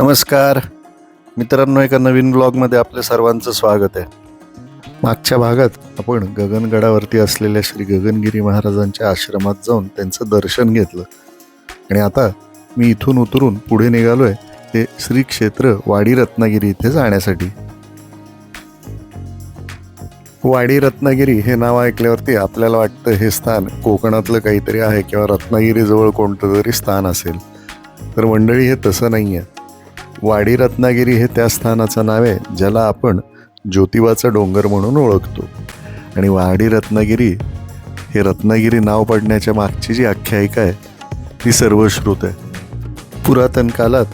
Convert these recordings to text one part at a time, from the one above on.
नमस्कार. मित्रांनो एका नवीन ब्लॉगमध्ये आपल्या सर्वांचं स्वागत आहे. मागच्या भागात आपण गगनगडावरती असलेल्या श्री गगनगिरी महाराजांच्या आश्रमात जाऊन त्यांचं दर्शन घेतलं. आणि आता मी इथून उतरून पुढे निघालो आहे ते श्री क्षेत्र वाडी रत्नागिरी इथे जाण्यासाठी. वाडी रत्नागिरी हे नाव ऐकल्यावरती आपल्याला वाटतं हे स्थान कोकणातलं काहीतरी आहे किंवा रत्नागिरीजवळ कोणतं तरी स्थान असेल. तर मंडळी हे तसं नाही आहे वाडी रत्नागिरी हे त्या स्थानाचं नाव आहे ज्याला आपण ज्योतिबाचा डोंगर म्हणून ओळखतो. आणि वाडी रत्नागिरी हे रत्नागिरी नाव पडण्याच्या मागची जी आख्यायिका आहे ती सर्वश्रुत आहे. पुरातन काळात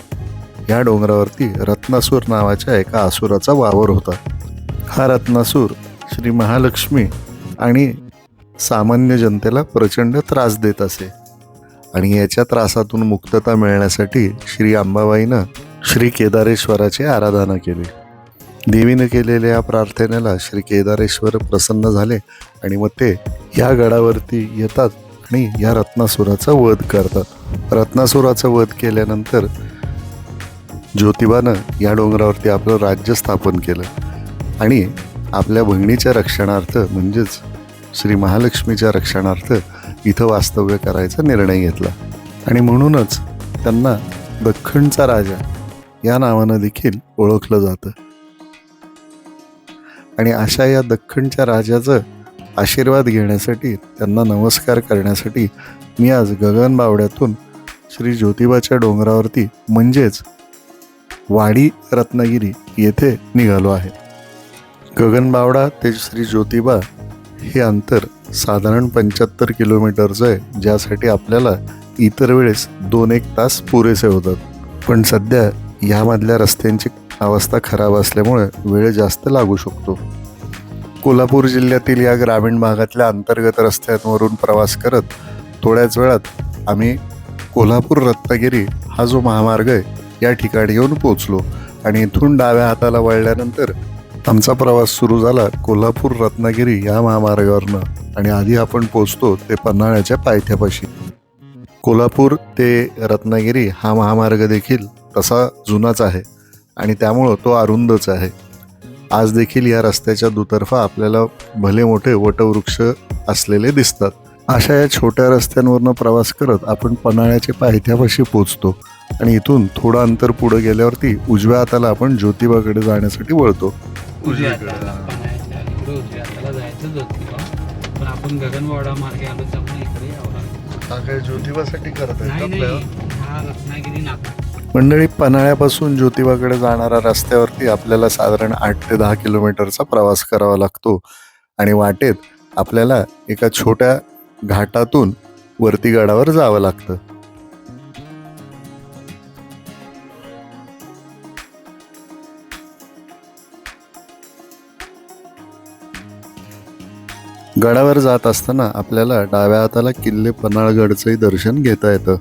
या डोंगरावरती रत्नासूर नावाच्या एका आसुराचा वावर होता. हा रत्नासूर श्री महालक्ष्मी आणि सामान्य जनतेला प्रचंड त्रास देत असे. आणि याच्या त्रासातून मुक्तता मिळण्यासाठी श्री अंबाबाईनं श्री केदारेश्वराची आराधना केली. देवीनं केलेल्या या प्रार्थनेला श्री केदारेश्वर प्रसन्न झाले आणि मग ते या गडावरती येतात आणि या रत्नासुराचा वध करतात. रत्नासुराचा वध केल्यानंतर ज्योतिबानं या डोंगरावरती आपलं राज्य स्थापन केलं. आणि आपल्या बहिणीच्या रक्षणार्थ म्हणजेच श्री महालक्ष्मीच्या रक्षणार्थ इथं वास्तव्य करायचा निर्णय घेतला. आणि म्हणूनच त्यांना दख्खनचा राजा या नावानं देखील ओळखलं जातं. आणि अशा या दख्खनच्या राजाचं आशीर्वाद घेण्यासाठी त्यांना नमस्कार करण्यासाठी मी आज गगनबावड्यातून श्री ज्योतिबाच्या डोंगरावरती म्हणजेच वाडी रत्नागिरी येथे निघालो आहे. गगनबावडा ते श्री ज्योतिबा हे अंतर साधारण पंच्याहत्तर किलोमीटरचं आहे ज्यासाठी आपल्याला इतर वेळेस दोन एक तास पुरेसे होतात. पण सध्या यामधल्या रस्त्यांची अवस्था खराब असल्यामुळे वेळ जास्त लागू शकतो. कोल्हापूर जिल्ह्यातील या ग्रामीण भागातल्या अंतर्गत रस्त्यांवरून प्रवास करत थोड्याच वेळात आम्ही कोल्हापूर रत्नागिरी हा जो महामार्ग आहे या ठिकाणी येऊन पोचलो आणि इथून डाव्या हाताला वळल्यानंतर आमचा प्रवास सुरू झाला कोल्हापूर रत्नागिरी या महामार्गावरनं आणि आधी आपण पोचतो ते पन्हाळ्याच्या पायथ्यापाशी. कोल्हापूर ते रत्नागिरी हा महामार्ग देखील तसा जुनाच आहे आणि त्यामुळं तो अरुंदच आहे. आज देखील या रस्त्याच्या दुतर्फा आपल्याला भले मोठे वटवृक्ष असलेले दिसतात. अशा या छोट्या रस्त्यांवरनं प्रवास करत आपण पन्हाळ्याच्या पायथ्यापाशी पोचतो आणि इथून थोडं अंतर पुढे गेल्यावरती उजव्या हाताला आपण ज्योतिबाकडे जाण्यासाठी वळतो. उजव्या हाताला पन्हाळ्याच्या अलीकडे उजव्या हाताला जायचं ज्योतिबा. पण आपण गगनवाडा मार्गे आलो त्यामुळे इकडे ज्योतिबासाठी करत नाही मंडळी पन्हाळ्यापासून ज्योतिबाकडे जाणाऱ्या रस्त्यावरती आपल्याला साधारण आठ ते दहा किलोमीटरचा प्रवास करावा लागतो. आणि वाटेत आपल्याला एका छोट्या घाटातून वरती गडावर जावं लागतं. गडावर जात असताना आपल्याला डाव्या हाताला किल्ले पन्हाळगडचंही दर्शन घेता येतं.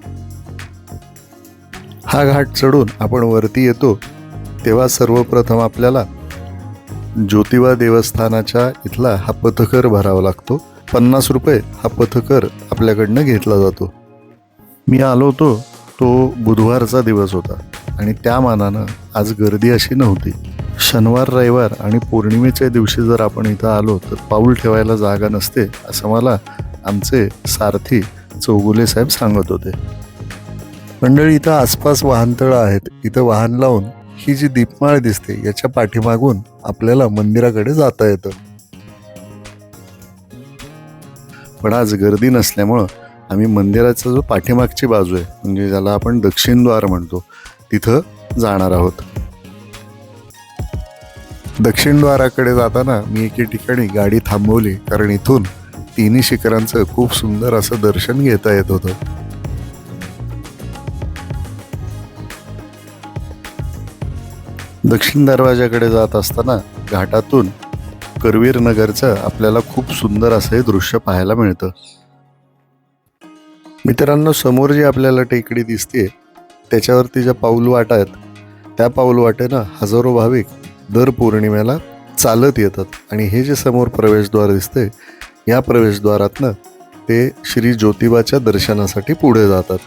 हा घाट चढून आपण वरती येतो तेव्हा सर्वप्रथम आपल्याला ज्योतिबा देवस्थानाच्या इथला हा पथकर भरावा लागतो. पन्नास रुपये हा पथकर आपल्याकडनं घेतला जातो. मी आलो होतो तो बुधवारचा दिवस होता आणि त्या मानानं आज गर्दी अशी नव्हती. शनिवार रविवार आणि पौर्णिमेच्या दिवशी जर आपण इथं आलो तर पाऊल ठेवायला जागा नसते असं मला आमचे सारथी चौगुले साहेब सांगत होते. मंडळी इथं आसपास वाहनतळं आहेत. इथं वाहन लावून ही जी दीपमाळ दिसते याच्या पाठीमागून आपल्याला मंदिराकडे जाता येतं. पण आज गर्दी नसल्यामुळं आम्ही मंदिराचा जो पाठीमागची बाजू आहे म्हणजे ज्याला आपण दक्षिणद्वार म्हणतो तिथं जाणार आहोत. दक्षिणद्वाराकडे जाताना मी एके ठिकाणी गाडी थांबवली कारण इथून तिन्ही शिखरांचं खूप सुंदर असं दर्शन घेता येत होतं. दक्षिण दरवाजाकडे जात असताना घाटातून करवीर नगरचं आपल्याला खूप सुंदर असं हे दृश्य पाहायला मिळतं. मित्रांनो समोर जी आपल्याला टेकडी दिसते त्याच्यावरती ज्या पाऊल वाटा आहेत त्या पाऊल वाटेनं हजारो भाविक दर पौर्णिमेला चालत येतात. आणि हे जे समोर प्रवेशद्वार दिसते या प्रवेशद्वारातनं ते श्री ज्योतिबाच्या दर्शनासाठी पुढे जातात.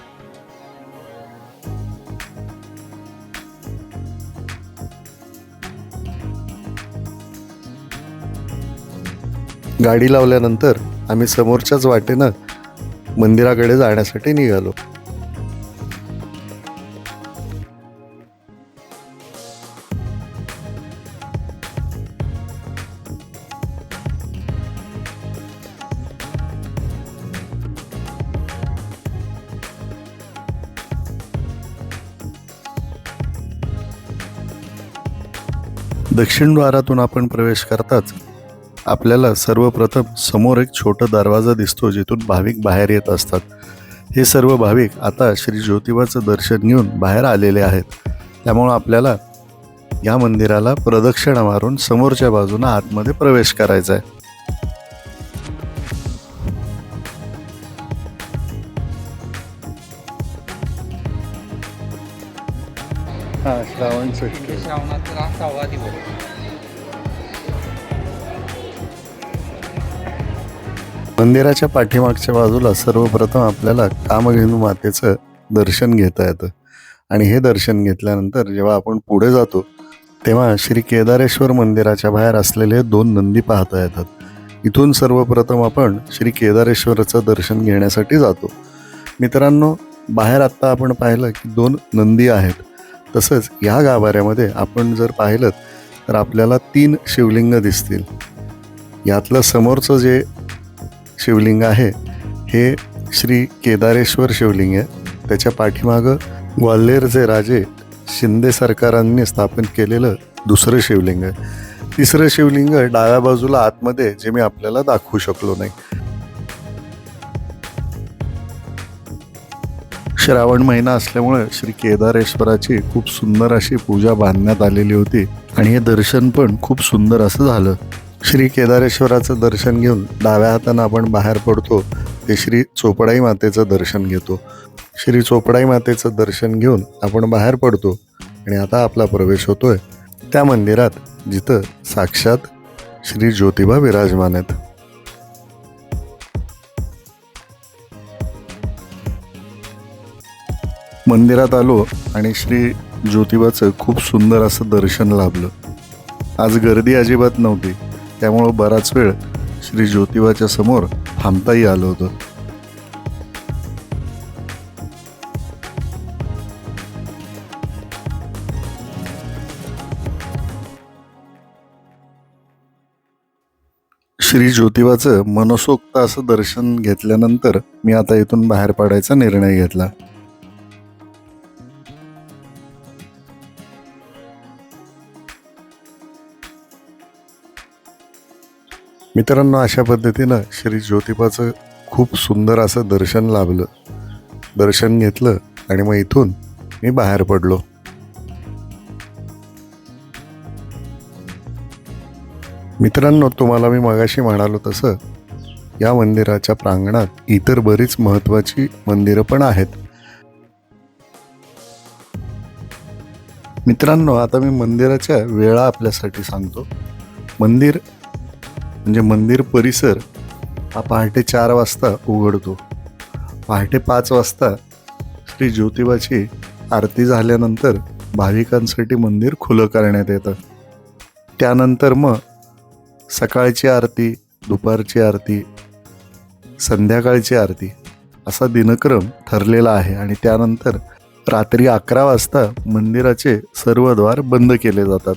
गाडी लावल्यानंतर आम्ही समोरच्याच वाटेनं मंदिराकडे जाण्यासाठी निघालो. दक्षिण द्वारातून आपण प्रवेश करताच आपल्याला सर्वप्रथम समोर एक छोटा दरवाजा दिसतो जिथून भाविक बाहेर येत असतात. हे सर्व भाविक आता श्री ज्योतिबाचं दर्शन घेऊन बाहेर आलेले आहेत. त्यामुळं आपल्याला या मंदिराला प्रदक्षिणा मारून समोरच्या बाजूनं आतमध्ये प्रवेश करायचा आहे. हा श्रावण मंदिराच्या पाठीमागच्या बाजूला सर्वप्रथम आपल्याला कामधेनू मातेचं दर्शन घेता येतं. आणि हे दर्शन घेतल्यानंतर जेव्हा आपण पुढे जातो तेव्हा श्री केदारेश्वर मंदिराच्या बाहेर असलेले दोन नंदी पाहता येतात. इथून सर्वप्रथम आपण श्री केदारेश्वराचं दर्शन घेण्यासाठी जातो. मित्रांनो बाहेर आत्ता आपण पाहिलं की दोन नंदी आहेत. तसंच या गाभाऱ्यामध्ये आपण जर पाहिलं तर आपल्याला तीन शिवलिंग दिसतील. यातलं समोरचं जे शिवलिंग आहे. हे श्री केदारेश्वर शिवलिंग आहे. त्याच्या पाठीमागं ग्वाल्हेरचे राजे शिंदे सरकारांनी स्थापन केलेलं दुसरं शिवलिंग आहे. तिसरं शिवलिंग डाव्या बाजूला आतमध्ये जे मी आपल्याला दाखवू शकलो नाही. श्रावण महिना असल्यामुळे श्री केदारेश्वराची खूप सुंदर अशी पूजा बांधण्यात आलेली होती. आणि हे दर्शन पण खूप सुंदर असं झालं. श्री केदारेश्वराचं दर्शन घेऊन डाव्या हातानं आपण बाहेर पडतो ते श्री चोपडाई मातेचं दर्शन घेतो. श्री चोपडाई मातेचं दर्शन घेऊन आपण बाहेर पडतो आणि आता आपला प्रवेश होतोय त्या मंदिरात जिथं साक्षात श्री ज्योतिबा विराजमान आहेत. मंदिरात आलो आणि श्री ज्योतिबाचं खूप सुंदर असं दर्शन लाभलं. आज गर्दी अजिबात नव्हती. त्यामुळं बराच वेळ श्री ज्योतिबाच्या समोर थांबताही आलं होतं. श्री ज्योतिबाचं मनसोक्त असं दर्शन घेतल्यानंतर मी आता इथून बाहेर पडायचा निर्णय घेतला. मित्रांनो अशा पद्धतीनं श्री ज्योतिबाचं खूप सुंदर असं दर्शन लाभलं. दर्शन घेतलं आणि मग इथून मी बाहेर पडलो. मित्रांनो तुम्हाला मी मगाशी म्हणालो तसं या मंदिराच्या प्रांगणात इतर बरीच महत्त्वाची मंदिरं पण आहेत. मित्रांनो आता मी मंदिराच्या वेळा आपल्यासाठी सांगतो. मंदिर म्हणजे मंदिर परिसर हा पहाटे चार वाजता उघडतो. पहाटे पाच वाजता श्री ज्योतिबाची आरती झाल्यानंतर भाविकांसाठी मंदिर खुलं करण्यात येतं. त्यानंतर मग सकाळची आरती दुपारची आरती संध्याकाळची आरती असा दिनक्रम ठरलेला आहे आणि त्यानंतर रात्री अकरा वाजता मंदिराचे सर्व द्वार बंद केले जातात.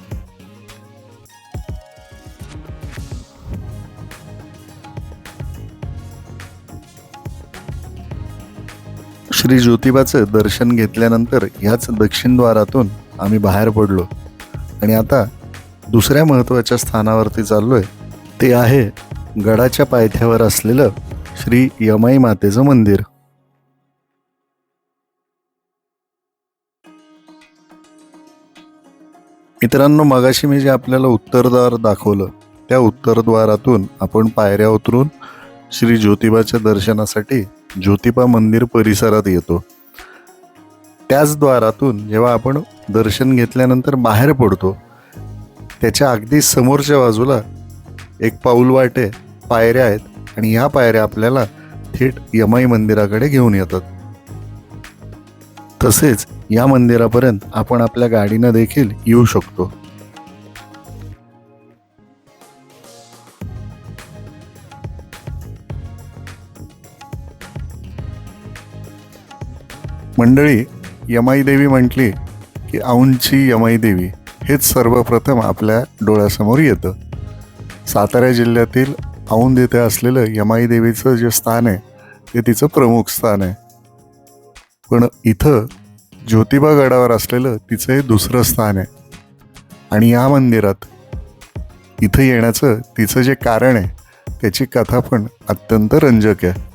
श्री ज्योतिबाचं दर्शन घेतल्यानंतर ह्याच दक्षिणद्वारातून आम्ही बाहेर पडलो. आणि आता दुसऱ्या महत्त्वाच्या स्थानावरती चाललो आहे ते आहे गडाच्या पायथ्यावर असलेलं श्री यमाई मातेचं मंदिर. मित्रांनो मगाशी मी जे आपल्याला उत्तरद्वार दाखवलं त्या उत्तरद्वारातून आपण पायऱ्या उतरून श्री ज्योतिबाच्या दर्शनासाठी ज्योतिबा मंदिर परिसरात येतो. त्याच द्वारातून जेव्हा आपण दर्शन घेतल्यानंतर बाहेर पडतो त्याच्या अगदी समोरच्या बाजूला एक पाऊल वाटे पायऱ्या आहेत आणि ह्या पायऱ्या आपल्याला थेट यमाई मंदिराकडे घेऊन येतात. तसेच या मंदिरापर्यंत आपण आपल्या गाडीनं देखील येऊ शकतो. मंडळी यमाई देवी म्हटली की औंधची यमाई देवी हेच सर्वप्रथम आपल्या डोळ्यासमोर येतं. सातारा जिल्ह्यातील औंध येथे असलेलं यमाई देवीचं जे स्थान आहे ते तिचं प्रमुख स्थान आहे. पण इथं ज्योतिबा गडावर असलेलं तिचं हे दुसरं स्थान आहे. आणि या मंदिरात इथं येण्याचं तिचं जे कारण आहे त्याची कथा पण अत्यंत रंजक आहे.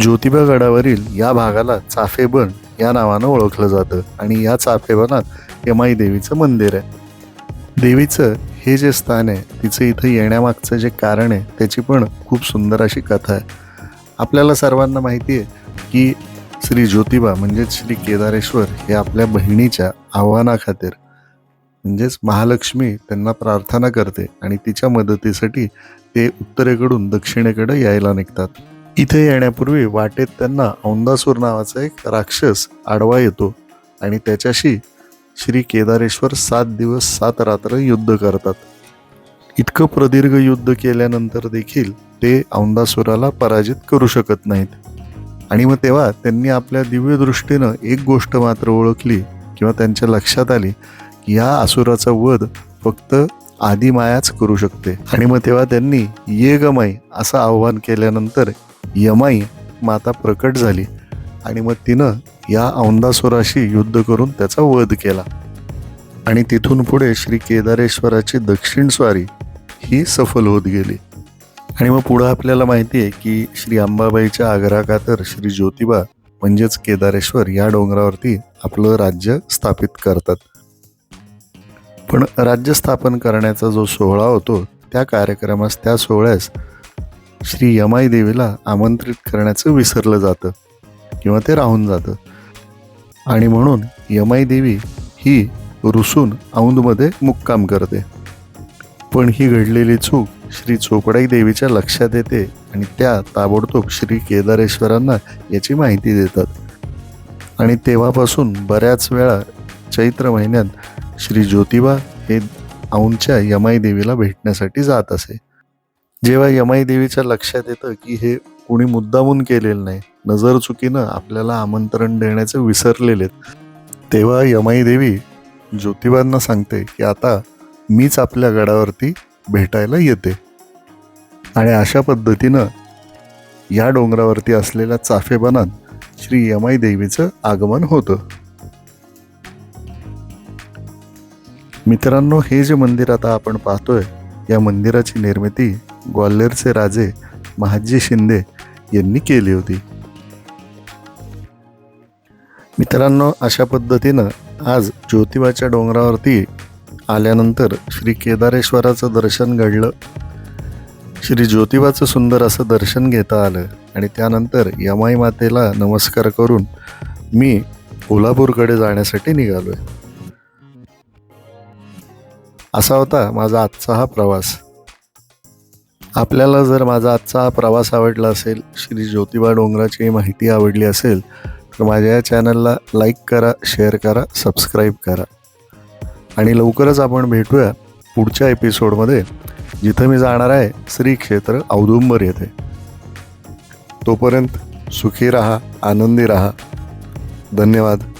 ज्योतिबा गडावरील या भागाला चाफेबन या नावानं ओळखलं जातं आणि या चाफेबनात यमाई देवीचं मंदिर आहे. देवीचं हे जे स्थान आहे तिचं इथं येण्यामागचं जे कारण आहे त्याची पण खूप सुंदर अशी कथा आहे. आपल्याला सर्वांना माहिती आहे की श्री ज्योतिबा म्हणजेच श्री केदारेश्वर हे आपल्या बहिणीच्या आव्हानाखातीर म्हणजेच महालक्ष्मी त्यांना प्रार्थना करते आणि तिच्या मदतीसाठी ते उत्तरेकडून दक्षिणेकडे यायला निघतात. इथे येण्यापूर्वी वाटेत त्यांना औंदासूर नावाचा एक राक्षस आडवा येतो आणि त्याच्याशी श्री केदारेश्वर सात दिवस सात रात्र युद्ध करतात. इतकं प्रदीर्घ युद्ध केल्यानंतर देखील ते औंदासुराला पराजित करू शकत नाहीत. आणि मग तेव्हा त्यांनी आपल्या दिव्यदृष्टीनं एक गोष्ट मात्र ओळखली किंवा त्यांच्या लक्षात आली की या असुराचा वध फक्त आदिमायाच करू शकते. आणि मग तेव्हा त्यांनी ये गमाई असं आव्हान केल्यानंतर यमाई माता प्रकट झाली आणि मग तिनं या औंदासुराशी युद्ध करून त्याचा वध केला. आणि तिथून पुढे श्री केदारेश्वराची दक्षिण स्वारी ही सफल होत गेली. आणि मग पुढं आपल्याला माहिती आहे की श्री अंबाबाईच्या आग्राखातर श्री ज्योतिबा म्हणजेच केदारेश्वर या डोंगरावरती आपलं राज्य स्थापित करतात. पण राज्य स्थापन करण्याचा जो सोहळा होतो त्या कार्यक्रमास त्या सोहळ्यास श्री यमाई देवीला आमंत्रित करण्याचं विसरलं जातं किंवा ते राहून जातं. आणि म्हणून यमाई देवी ही रुसून औंधमध्ये मुक्काम करते. पण ही घडलेली चूक श्री चोपडाई देवीच्या लक्षात येते आणि त्या ताबडतोब श्री केदारेश्वरांना याची माहिती देतात. आणि तेव्हापासून बऱ्याच वेळा चैत्र महिन्यात श्री ज्योतिबा हे औंधच्या यमाई देवीला भेटण्यासाठी जात असे. जेव्हा यमाई देवीच्या लक्षात येतं की हे कोणी मुद्दामून केलेलं नाही नजर चुकीनं आपल्याला आमंत्रण देण्याचे विसरलेले तेव्हा यमाई देवी ज्योतिबांना सांगते की आता मीच आपल्या गडावरती भेटायला येते. आणि अशा पद्धतीनं या डोंगरावरती असलेल्या चाफेबनात श्री यमाई देवीचं आगमन होतं. मित्रांनो हे जे मंदिर आता आपण पाहतोय या मंदिराची निर्मिती ग्वाल्हेरचे राजे महाजी शिंदे यांनी केली होती. मित्रांनो अशा पद्धतीनं आज ज्योतिबाच्या डोंगरावरती आल्यानंतर श्री केदारेश्वराचं दर्शन घडलं. श्री ज्योतिबाचं सुंदर असं दर्शन घेता आलं आणि त्यानंतर यमाई मातेला नमस्कार करून मी कोल्हापूरकडे जाण्यासाठी निघालो आहे असा होता माझा आजचा हा प्रवास. आपल्याला जर माझा आजचा हा प्रवास आवडला असेल श्री ज्योतिबा डोंगराची माहिती आवडली असेल तर माझ्या या चॅनलला लाईक करा शेअर करा सबस्क्राईब करा. आणि लवकरच आपण भेटूया पुढच्या एपिसोडमध्ये जिथं मी जाणार आहे श्री क्षेत्र औदुंबर येथे. तोपर्यंत सुखी रहा आनंदी रहा. धन्यवाद.